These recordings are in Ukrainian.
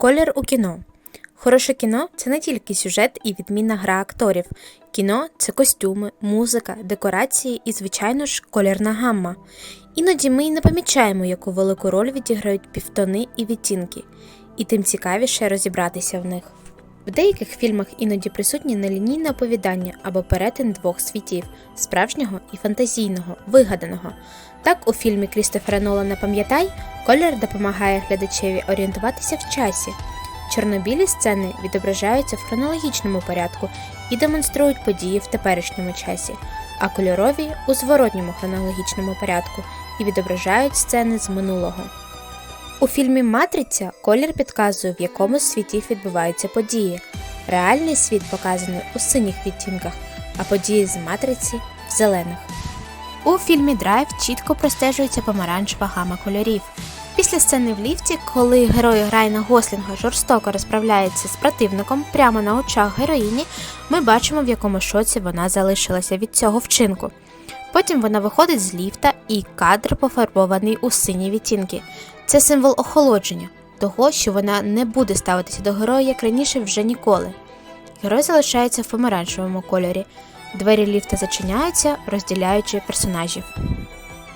Колір у кіно. Хороше кіно це не тільки сюжет і відмінна гра акторів. Кіно це костюми, музика, декорації і, звичайно ж, колірна гамма. Іноді ми й не помічаємо, яку велику роль відіграють півтони і відтінки, і тим цікавіше розібратися в них. В деяких фільмах іноді присутні нелінійне оповідання або перетин двох світів справжнього і фантазійного, вигаданого. Так, у фільмі Крістофера Нолана Пам'ятай колір допомагає глядачеві орієнтуватися в часі. Чорнобілі сцени відображаються в хронологічному порядку і демонструють події в теперішньому часі, а кольорові у зворотньому хронологічному порядку і відображають сцени з минулого. У фільмі Матриця колір підказує, в якому світі відбуваються події. Реальний світ показаний у синіх відтінках, а події з матриці в зелених. У фільмі Драйв чітко простежується помаранчева гама кольорів. Після сцени в ліфті, коли герой Райна Гослінга жорстоко розправляється з противником прямо на очах героїні, ми бачимо, в якому шоці вона залишилася від цього вчинку. Потім вона виходить з ліфта, і кадр пофарбований у сині відтінки. Це символ охолодження, того, що вона не буде ставитися до героя як раніше вже ніколи. Герой залишається в помаранчевому кольорі. Двері ліфта зачиняються, розділяючи персонажів.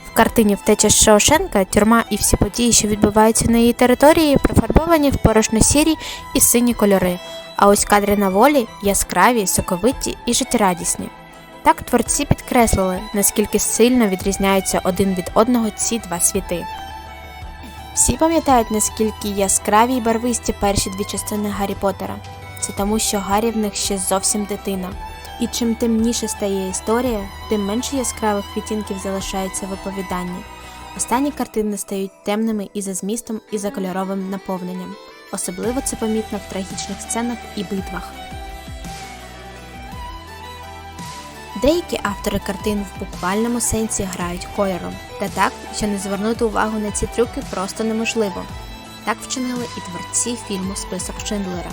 В картині Втеча з Шоушенка тюрма і всі події, що відбуваються на її території, профарбовані в порошно-сірі і сині кольори, а ось кадри на волі яскраві, соковиті і життєрадісні. Так творці підкреслили, наскільки сильно відрізняються один від одного ці два світи. Всі пам'ятають, наскільки яскраві й барвисті перші дві частини Гаррі Поттера. Це тому, що Гаррі в них ще зовсім дитина. І чим темніше стає історія, тим менше яскравих відтінків залишається в оповіданні. Останні картини стають темними і за змістом, і за кольоровим наповненням. Особливо це помітно в трагічних сценах і битвах. Деякі автори картин в буквальному сенсі грають кольором, та так, що не звернути увагу на ці трюки просто неможливо. Так вчинили і творці фільму Список Шиндлера.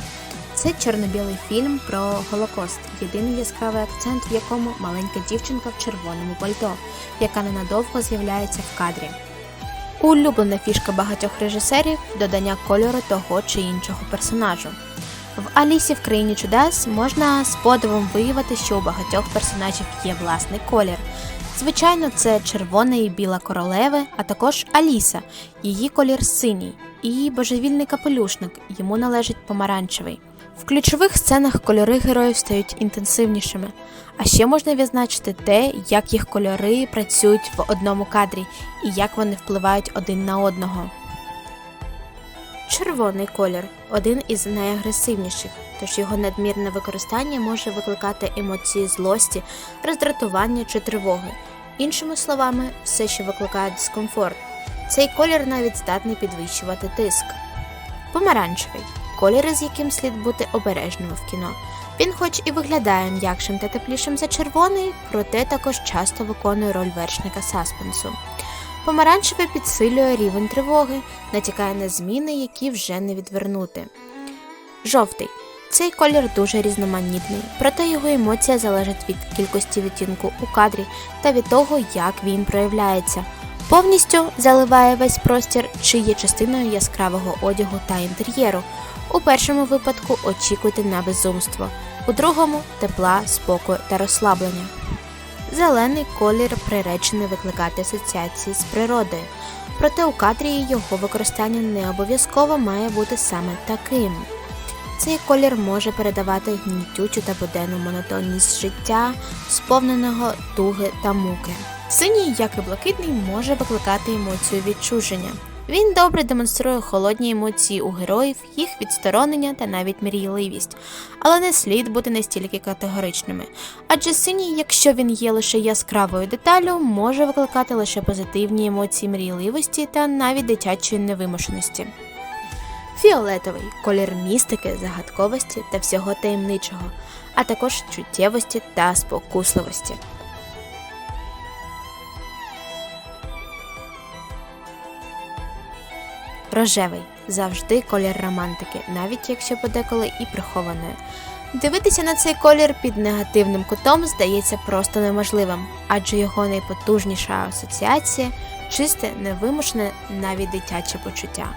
Це чорно-білий фільм про Голокост, єдиний яскравий акцент, в якому маленька дівчинка в червоному пальто, яка ненадовго з'являється в кадрі. Улюблена фішка багатьох режисерів додання кольору того чи іншого персонажу. В Алісі в країні чудес можна з подивом виявити, що у багатьох персонажів є власний колір. Звичайно, це червона і біла королеви, а також Аліса, її колір синій, і божевільний капелюшник, йому належить помаранчевий. В ключових сценах кольори героїв стають інтенсивнішими, а ще можна відзначити те, як їх кольори працюють в одному кадрі і як вони впливають один на одного. Червоний колір один із найагресивніших, тож його надмірне використання може викликати емоції злості, роздратування чи тривоги. Іншими словами, все, що викликає дискомфорт. Цей колір навіть здатний підвищувати тиск. Помаранчевий колір, з яким слід бути обережним в кіно. Він, хоч і виглядає м'якшим та теплішим за червоний, проте також часто виконує роль вершника саспенсу. Помаранчевий підсилює рівень тривоги, натякає на зміни, які вже не відвернути. Жовтий. Цей колір дуже різноманітний, проте його емоція залежить від кількості відтінку у кадрі та від того, як він проявляється. Повністю заливає весь простір, чи є частиною яскравого одягу та інтер'єру. У першому випадку очікуйте на безумство, у другому тепла, спокою та розслаблення. Зелений колір приречений викликати асоціації з природою, проте у кадрі його використання не обов'язково має бути саме таким. Цей колір може передавати гнітючу та буденну монотонність життя, сповненого туги та муки. Синій, як і блакитний, може викликати емоцію відчуження. Він добре демонструє холодні емоції у героїв, їх відсторонення та навіть мрійливість, але не слід бути настільки категоричними. Адже синій, якщо він є лише яскравою деталлю, може викликати лише позитивні емоції мрійливості та навіть дитячої невимушеності. Фіолетовий колір містики, загадковості та всього таємничого, а також чуттєвості та спокусливості. Рожевий завжди колір романтики, навіть якщо подеколи і прихованою. Дивитися на цей колір під негативним кутом здається просто неможливим, адже його найпотужніша асоціація чисте, невимушене, навіть дитяче почуття.